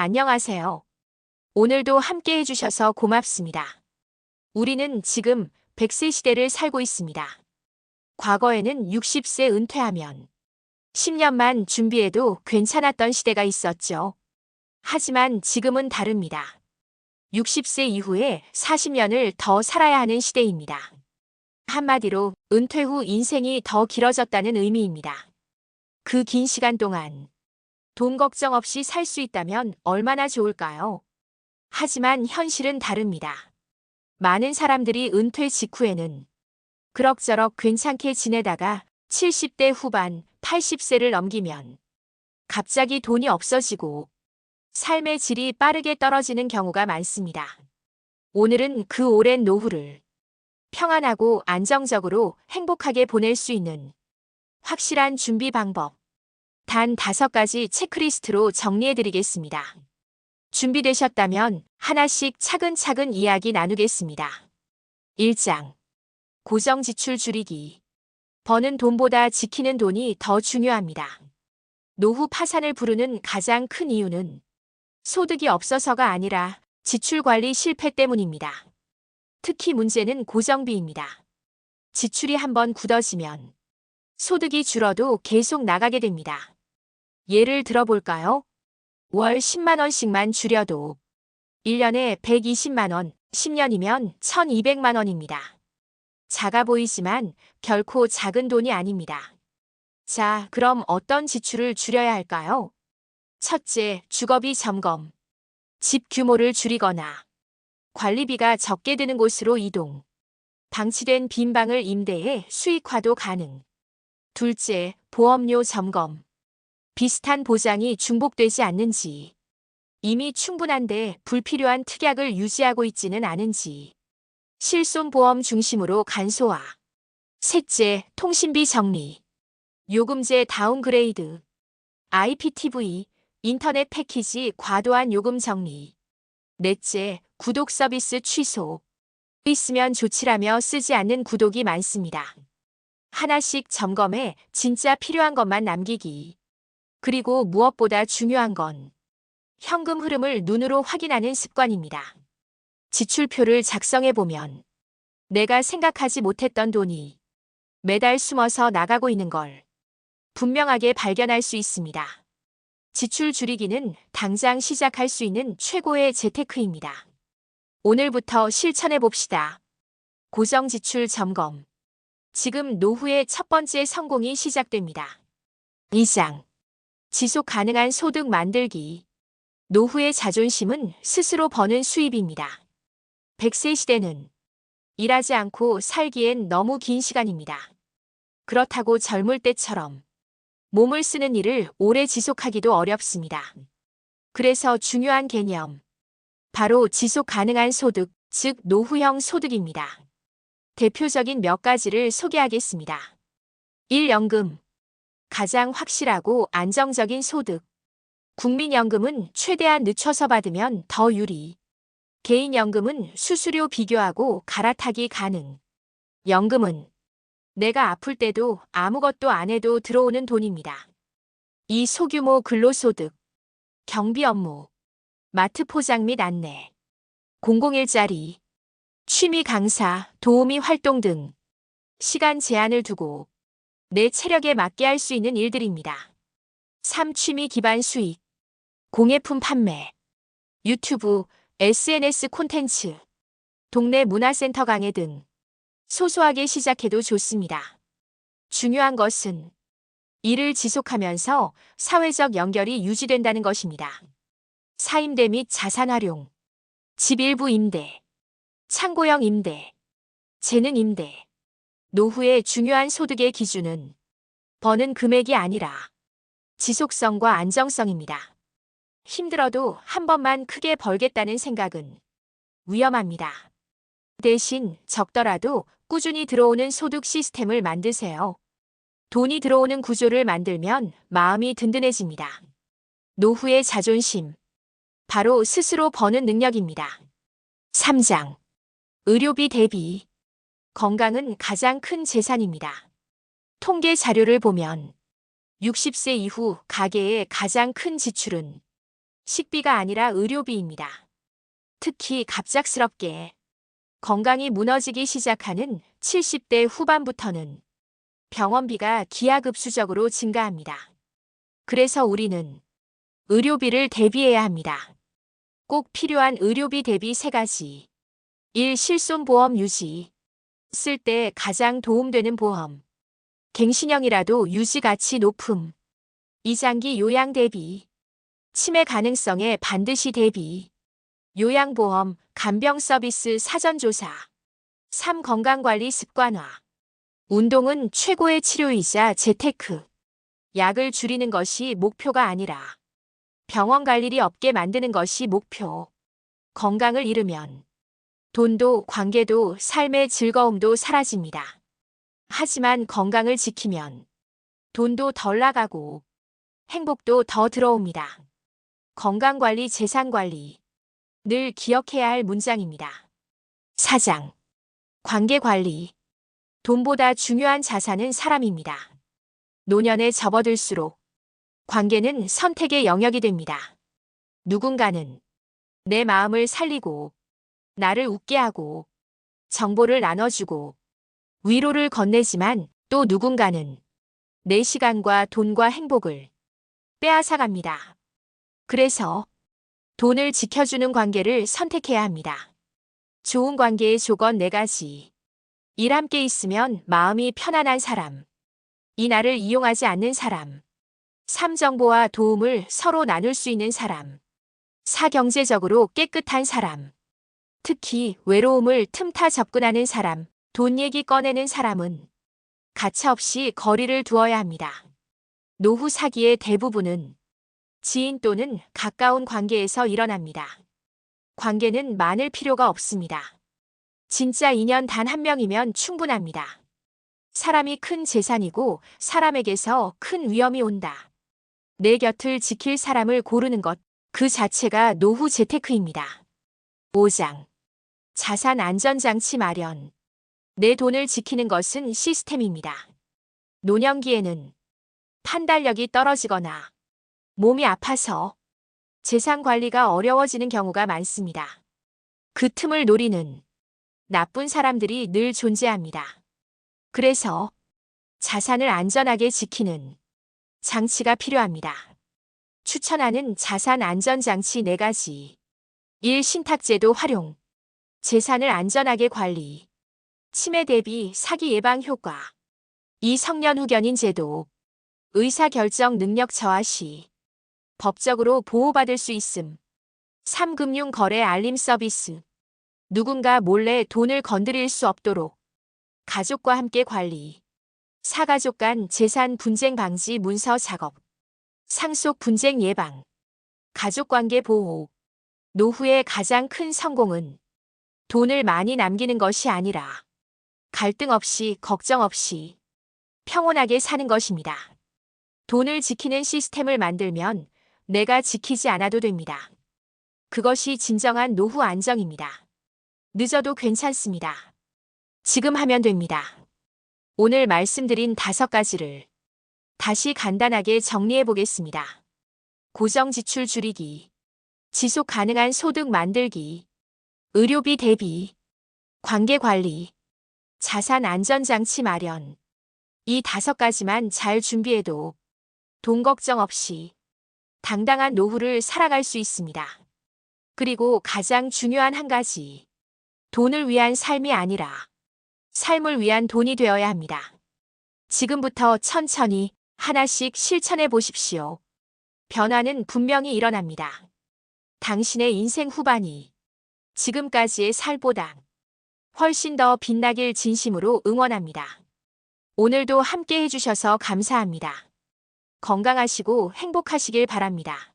안녕하세요. 오늘도 함께 해주셔서 고맙습니다. 우리는 지금 100세 시대를 살고 있습니다. 과거에는 60세 은퇴하면 10년만 준비해도 괜찮았던 시대가 있었죠. 하지만 지금은 다릅니다. 60세 이후에 40년을 더 살아야 하는 시대입니다. 한마디로 은퇴 후 인생이 더 길어졌다는 의미입니다. 그 긴 시간 동안 돈 걱정 없이 살 수 있다면 얼마나 좋을까요? 하지만 현실은 다릅니다. 많은 사람들이 은퇴 직후에는 그럭저럭 괜찮게 지내다가 70대 후반, 80세를 넘기면 갑자기 돈이 없어지고 삶의 질이 빠르게 떨어지는 경우가 많습니다. 오늘은 그 오랜 노후를 평안하고 안정적으로 행복하게 보낼 수 있는 확실한 준비 방법 단 다섯 가지 체크리스트로 정리해 드리겠습니다. 준비되셨다면 하나씩 차근차근 이야기 나누겠습니다. 1장. 고정 지출 줄이기. 버는 돈보다 지키는 돈이 더 중요합니다. 노후 파산을 부르는 가장 큰 이유는 소득이 없어서가 아니라 지출 관리 실패 때문입니다. 특히 문제는 고정비입니다. 지출이 한번 굳어지면 소득이 줄어도 계속 나가게 됩니다. 예를 들어볼까요? 월 10만원씩만 줄여도 1년에 120만원, 10년이면 1200만원입니다. 작아 보이지만 결코 작은 돈이 아닙니다. 자, 그럼 어떤 지출을 줄여야 할까요? 첫째, 주거비 점검. 집 규모를 줄이거나 관리비가 적게 드는 곳으로 이동. 방치된 빈 방을 임대해 수익화도 가능. 둘째, 보험료 점검. 비슷한 보장이 중복되지 않는지. 이미 충분한데 불필요한 특약을 유지하고 있지는 않은지. 실손보험 중심으로 간소화. 셋째, 통신비 정리. 요금제 다운그레이드. IPTV, 인터넷 패키지 과도한 요금 정리. 넷째, 구독 서비스 취소. 있으면 좋지라며 쓰지 않는 구독이 많습니다. 하나씩 점검해 진짜 필요한 것만 남기기. 그리고 무엇보다 중요한 건 현금 흐름을 눈으로 확인하는 습관입니다. 지출표를 작성해 보면 내가 생각하지 못했던 돈이 매달 숨어서 나가고 있는 걸 분명하게 발견할 수 있습니다. 지출 줄이기는 당장 시작할 수 있는 최고의 재테크입니다. 오늘부터 실천해 봅시다. 고정 지출 점검. 지금 노후의 첫 번째 성공이 시작됩니다. 2장. 지속 가능한 소득 만들기. 노후의 자존심은 스스로 버는 수입입니다. 100세 시대는 일하지 않고 살기엔 너무 긴 시간입니다. 그렇다고 젊을 때처럼 몸을 쓰는 일을 오래 지속하기도 어렵습니다. 그래서 중요한 개념. 바로 지속 가능한 소득, 즉 노후형 소득입니다. 대표적인 몇 가지를 소개하겠습니다. 1 연금. 가장 확실하고 안정적인 소득. 국민연금은 최대한 늦춰서 받으면 더 유리. 개인연금은 수수료 비교하고 갈아타기 가능. 연금은 내가 아플 때도 아무것도 안 해도 들어오는 돈입니다. 이 소규모 근로소득, 경비 업무, 마트 포장 및 안내, 공공일자리, 취미 강사, 도우미 활동 등 시간 제한을 두고 내 체력에 맞게 할 수 있는 일들입니다. 3. 취미 기반 수익, 공예품 판매, 유튜브, SNS 콘텐츠, 동네 문화센터 강의 등 소소하게 시작해도 좋습니다. 중요한 것은 일을 지속하면서 사회적 연결이 유지된다는 것입니다. 사임대 및 자산 활용, 집 일부 임대, 창고형 임대, 재능 임대, 노후의 중요한 소득의 기준은 버는 금액이 아니라 지속성과 안정성입니다. 힘들어도 한 번만 크게 벌겠다는 생각은 위험합니다. 대신 적더라도 꾸준히 들어오는 소득 시스템을 만드세요. 돈이 들어오는 구조를 만들면 마음이 든든해집니다. 노후의 자존심. 바로 스스로 버는 능력입니다. 3장. 의료비 대비. 건강은 가장 큰 재산입니다. 통계 자료를 보면 60세 이후 가계의 가장 큰 지출은 식비가 아니라 의료비입니다. 특히 갑작스럽게 건강이 무너지기 시작하는 70대 후반부터는 병원비가 기하급수적으로 증가합니다. 그래서 우리는 의료비를 대비해야 합니다. 꼭 필요한 의료비 대비 세 가지. 1. 실손보험 유지. 쓸 때 가장 도움되는 보험. 갱신형이라도 유지 가치 높음. 2. 장기 요양 대비. 치매 가능성에 반드시 대비. 요양보험, 간병 서비스 사전조사. 3. 건강관리 습관화. 운동은 최고의 치료이자 재테크. 약을 줄이는 것이 목표가 아니라 병원 갈 일이 없게 만드는 것이 목표. 건강을 잃으면 돈도 관계도 삶의 즐거움도 사라집니다. 하지만 건강을 지키면 돈도 덜 나가고 행복도 더 들어옵니다. 건강관리, 재산관리. 늘 기억해야 할 문장입니다. 사장. 관계관리. 돈보다 중요한 자산은 사람입니다. 노년에 접어들수록 관계는 선택의 영역이 됩니다. 누군가는 내 마음을 살리고 나를 웃게 하고 정보를 나눠주고 위로를 건네지만 또 누군가는 내 시간과 돈과 행복을 빼앗아갑니다. 그래서 돈을 지켜주는 관계를 선택해야 합니다. 좋은 관계의 조건 네 가지. 일 함께 있으면 마음이 편안한 사람. 이 나를 이용하지 않는 사람. 3. 정보와 도움을 서로 나눌 수 있는 사람. 4. 경제적으로 깨끗한 사람. 특히 외로움을 틈타 접근하는 사람, 돈 얘기 꺼내는 사람은 가차없이 거리를 두어야 합니다. 노후 사기의 대부분은 지인 또는 가까운 관계에서 일어납니다. 관계는 많을 필요가 없습니다. 진짜 인연 단 한 명이면 충분합니다. 사람이 큰 재산이고 사람에게서 큰 위험이 온다. 내 곁을 지킬 사람을 고르는 것, 그 자체가 노후 재테크입니다. 5장. 자산 안전장치 마련. 내 돈을 지키는 것은 시스템입니다. 노년기에는 판단력이 떨어지거나 몸이 아파서 재산 관리가 어려워지는 경우가 많습니다. 그 틈을 노리는 나쁜 사람들이 늘 존재합니다. 그래서 자산을 안전하게 지키는 장치가 필요합니다. 추천하는 자산 안전장치 4가지. 1. 신탁제도 활용. 재산을 안전하게 관리. 치매 대비 사기 예방 효과. 2. 성년 후견인 제도. 의사결정 능력 저하 시 법적으로 보호받을 수 있음. 3. 금융 거래 알림 서비스. 누군가 몰래 돈을 건드릴 수 없도록 가족과 함께 관리. 사가족 간 재산 분쟁 방지 문서 작업. 상속 분쟁 예방. 가족 관계 보호. 노후의 가장 큰 성공은 돈을 많이 남기는 것이 아니라 갈등 없이 걱정 없이 평온하게 사는 것입니다. 돈을 지키는 시스템을 만들면 내가 지키지 않아도 됩니다. 그것이 진정한 노후 안정입니다. 늦어도 괜찮습니다. 지금 하면 됩니다. 오늘 말씀드린 다섯 가지를 다시 간단하게 정리해 보겠습니다. 고정 지출 줄이기, 지속 가능한 소득 만들기, 의료비 대비, 관계 관리, 자산 안전장치 마련. 이 다섯 가지만 잘 준비해도 돈 걱정 없이 당당한 노후를 살아갈 수 있습니다. 그리고 가장 중요한 한 가지. 돈을 위한 삶이 아니라 삶을 위한 돈이 되어야 합니다. 지금부터 천천히 하나씩 실천해 보십시오. 변화는 분명히 일어납니다. 당신의 인생 후반이 지금까지의 살보다 훨씬 더 빛나길 진심으로 응원합니다. 오늘도 함께 해주셔서 감사합니다. 건강하시고 행복하시길 바랍니다.